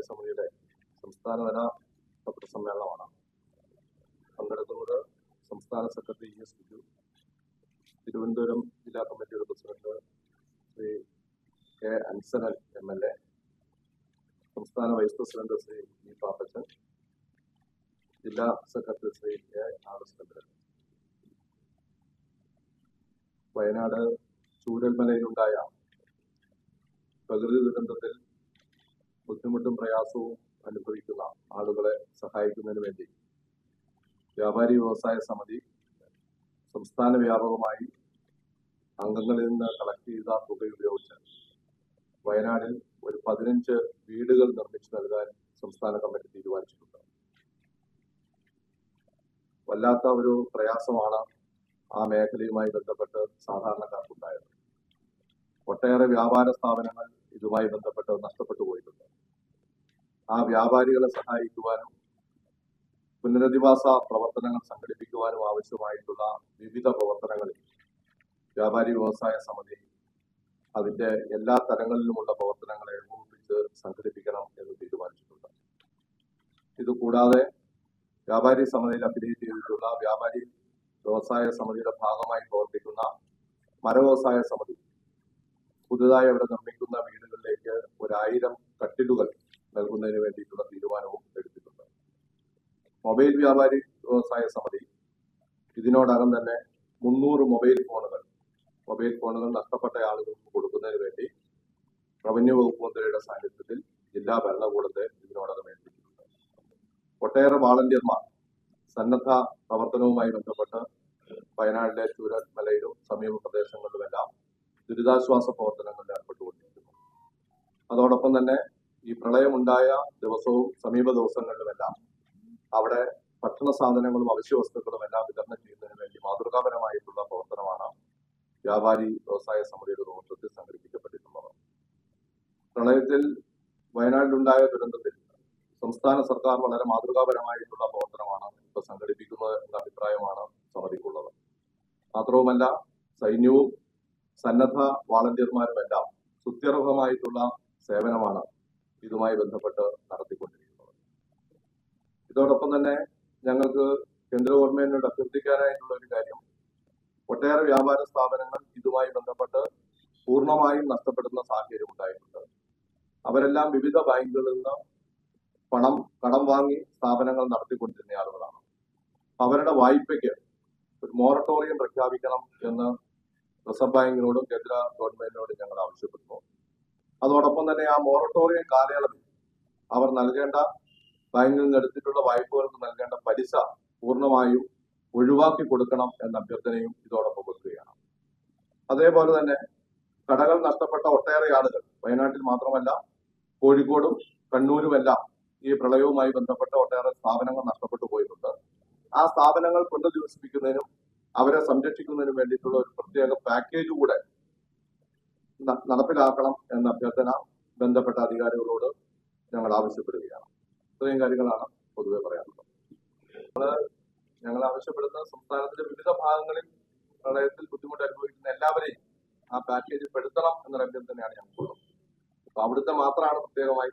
സമിതിയുടെ സംസ്ഥാനതല പത്രസമ്മേളനമാണ്. പങ്കെടുക്കുന്നത് സംസ്ഥാന secretary E S Biju Thiruvananthapuram ജില്ലാ കമ്മിറ്റിയുടെ president Shri K Ansalan M L A സംസ്ഥാന vice president Shri E Pappachan ജില്ലാ secretary Shri K R S Wayanad ചൂരൽമലയിലുണ്ടായ പ്രകൃതി ദുരന്തത്തിൽ ബുദ്ധിമുട്ടും പ്രയാസവും അനുഭവിക്കുന്ന ആളുകളെ സഹായിക്കുന്നതിന് വേണ്ടി വ്യാപാരി വ്യവസായ സമിതി സംസ്ഥാന വ്യാപകമായി അംഗങ്ങളിൽ നിന്ന് കളക്ട് ചെയ്ത തുക ഉപയോഗിച്ച് വയനാടിൽ ഒരു പതിനഞ്ച് വീടുകൾ നിർമ്മിച്ചു നൽകാൻ സംസ്ഥാന കമ്മിറ്റി തീരുമാനിച്ചിട്ടുണ്ട്. വല്ലാത്ത ഒരു പ്രയാസമാണ് ആ മേഖലയുമായി ബന്ധപ്പെട്ട് സാധാരണക്കാർക്കുണ്ടായത്. ഒട്ടേറെ വ്യാപാര സ്ഥാപനങ്ങൾ ഇതുമായി ബന്ധപ്പെട്ട് നഷ്ടപ്പെട്ടു പോയിട്ടുണ്ട്. ആ വ്യാപാരികളെ സഹായിക്കുവാനും പുനരധിവാസ പ്രവർത്തനങ്ങൾ സംഘടിപ്പിക്കുവാനും ആവശ്യമായിട്ടുള്ള വിവിധ പ്രവർത്തനങ്ങളിൽ വ്യാപാരി വ്യവസായ സമിതി അതിന്റെ എല്ലാ തലങ്ങളിലുമുള്ള പ്രവർത്തനങ്ങളെ ഏകോപിപ്പിച്ച് സംഘടിപ്പിക്കണം എന്ന് തീരുമാനിച്ചിട്ടുണ്ട്. ഇത് കൂടാതെ വ്യാപാരി സമിതിയിൽ അഫിലിയേറ്റ് ചെയ്തിട്ടുള്ള വ്യാപാരി വ്യവസായ സമിതിയുടെ ഭാഗമായി പ്രവർത്തിക്കുന്ന മരവ്യവസായ സമിതി പുതുതായി അവിടെ നിർമ്മിക്കുന്ന വീടുകളിലേക്ക് ഒരായിരം കട്ടിലുകൾ നൽകുന്നതിന് വേണ്ടിയിട്ടുള്ള തീരുമാനവും എടുത്തിട്ടുണ്ട്. മൊബൈൽ വ്യാപാരി വ്യവസായ സമിതി ഇതിനോടകം തന്നെ മുന്നൂറ് മൊബൈൽ ഫോണുകൾ മൊബൈൽ ഫോണുകൾ നഷ്ടപ്പെട്ട ആളുകൾക്ക് കൊടുക്കുന്നതിന് വേണ്ടി റവന്യൂ വകുപ്പ് മന്ത്രിയുടെ സാന്നിധ്യത്തിൽ ജില്ലാ ഭരണകൂടത്തെ ഇതിനോടകം ഏൽപ്പിച്ചിട്ടുണ്ട്. ഒട്ടേറെ വാളണ്ടിയർമാർ സന്നദ്ധ പ്രവർത്തനവുമായി ബന്ധപ്പെട്ട് വയനാട്ടിലെ ചൂരൽമലയിലും സമീപ പ്രദേശങ്ങളിലുമെല്ലാം ദുരിതാശ്വാസ പ്രവർത്തനങ്ങളിൽ ഏർപ്പെട്ടുകൊണ്ടിരിക്കുന്നു. അതോടൊപ്പം തന്നെ ഈ പ്രളയമുണ്ടായ ദിവസവും സമീപ ദിവസങ്ങളിലുമെല്ലാം അവിടെ ഭക്ഷണ സാധനങ്ങളും അവശ്യ വസ്തുക്കളും എല്ലാം വിതരണം ചെയ്യുന്നതിന് വേണ്ടി മാതൃകാപരമായിട്ടുള്ള പ്രവർത്തനമാണ് വ്യാപാരി വ്യവസായ സമിതിയുടെ നേതൃത്വത്തിൽ സംഘടിപ്പിക്കപ്പെട്ടിട്ടുള്ളത്. പ്രളയത്തിൽ വയനാട്ടിലുണ്ടായ ദുരന്തത്തിൽ സംസ്ഥാന സർക്കാർ വളരെ മാതൃകാപരമായിട്ടുള്ള പ്രവർത്തനമാണ് ഇപ്പൊ സംഘടിപ്പിക്കുന്നത് എന്ന അഭിപ്രായമാണ് സമിതിക്കുള്ളത്. മാത്രവുമല്ല സൈന്യവും സന്നദ്ധ വാളണ്ടിയർമാരുമെല്ലാം സുത്യർഹമായിട്ടുള്ള സേവനമാണ് ഇതുമായി ബന്ധപ്പെട്ട് നടത്തിക്കൊണ്ടിരിക്കുന്നത്. ഇതോടൊപ്പം തന്നെ ഞങ്ങൾക്ക് കേന്ദ്ര ഗവൺമെന്റിനോട് അഭ്യർത്ഥിക്കാനായിട്ടുള്ള ഒരു കാര്യം ഒട്ടേറെ വ്യാപാര സ്ഥാപനങ്ങൾ ഇതുമായി ബന്ധപ്പെട്ട് പൂർണമായും നഷ്ടപ്പെടുന്ന സാഹചര്യം ഉണ്ടായിട്ടുണ്ട്. അവരെല്ലാം വിവിധ ബാങ്കുകളിൽ നിന്ന് പണം കടം വാങ്ങി സ്ഥാപനങ്ങൾ നടത്തിക്കൊണ്ടിരുന്ന ആളുകളാണ്. അവരുടെ വായ്പയ്ക്ക് ഒരു മോറട്ടോറിയം പ്രഖ്യാപിക്കണം എന്ന് റിസർവ് ബാങ്കിനോടും കേന്ദ്ര ഗവൺമെന്റിനോടും ഞങ്ങൾ ആവശ്യപ്പെടുന്നു. അതോടൊപ്പം തന്നെ ആ മൊറട്ടോറിയം കാലയളവിൽ അവർ നൽകേണ്ട ബാങ്കിൽ നിന്ന് എടുത്തിട്ടുള്ള വായ്പകൾക്ക് നൽകേണ്ട പലിശ പൂർണമായും ഒഴിവാക്കി കൊടുക്കണം എന്ന അഭ്യർത്ഥനയും ഇതോടൊപ്പം വെക്കുകയാണ് അതേപോലെ തന്നെ കടകൾ നഷ്ടപ്പെട്ട ഒട്ടേറെ ആളുകൾ വയനാട്ടിൽ മാത്രമല്ല കോഴിക്കോടും കണ്ണൂരുമെല്ലാം ഈ പ്രളയവുമായി ബന്ധപ്പെട്ട ഒട്ടേറെ സ്ഥാപനങ്ങൾ നഷ്ടപ്പെട്ടു പോയിട്ടുണ്ട്. ആ സ്ഥാപനങ്ങൾ പുനരധിവസിപ്പിക്കുന്നതിനും അവരെ സംരക്ഷിക്കുന്നതിനും വേണ്ടിയിട്ടുള്ള ഒരു പ്രത്യേക പാക്കേജ് കൂടെ നടപ്പിലാക്കണം എന്ന അഭ്യർത്ഥന ബന്ധപ്പെട്ട അധികാരികളോട് ഞങ്ങൾ ആവശ്യപ്പെടുകയാണ്. ഇത്രയും കാര്യങ്ങളാണ് പൊതുവെ പറയാനുള്ളത്. നമ്മൾ ഞങ്ങൾ ആവശ്യപ്പെടുന്ന സംസ്ഥാനത്തിന്റെ വിവിധ ഭാഗങ്ങളിൽ പ്രളയത്തിൽ ബുദ്ധിമുട്ട് അനുഭവിക്കുന്ന എല്ലാവരെയും ആ പാക്കേജിൽ പെടുത്തണം എന്നൊരു അഭ്യർത്ഥനയാണ് ഞങ്ങൾക്കുള്ളത്. അപ്പൊ അവിടുത്തെ മാത്രമാണ് പ്രത്യേകമായി